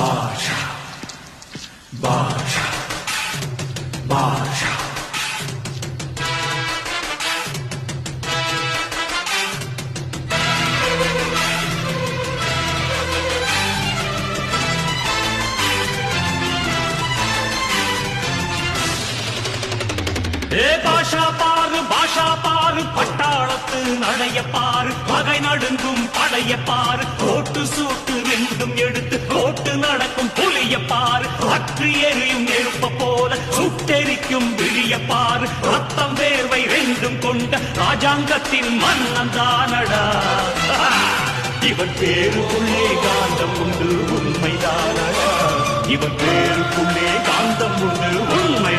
பாஷா பாஷா பாஷா ஏ பாஷா பாரு பாஷா பாரு பட்டாளத்து நடைய பாரு பகை நடுங்கும் படைய பாரு கோட்டு சூட்டு பற்றி அற்றி எரியும் நெருப்ப போல சுட்டெரிக்கும் விழிய பாரு. ரத்தம் வேர்வை ரெண்டும் கொண்ட ராஜாங்கத்தின் மன்னன் தானடா. இவன் பேருக்குள்ளே காந்தம் உண்டு உண்மைதானடா. இவன் பேருக்குள்ளே காந்தம் உண்டு உண்மை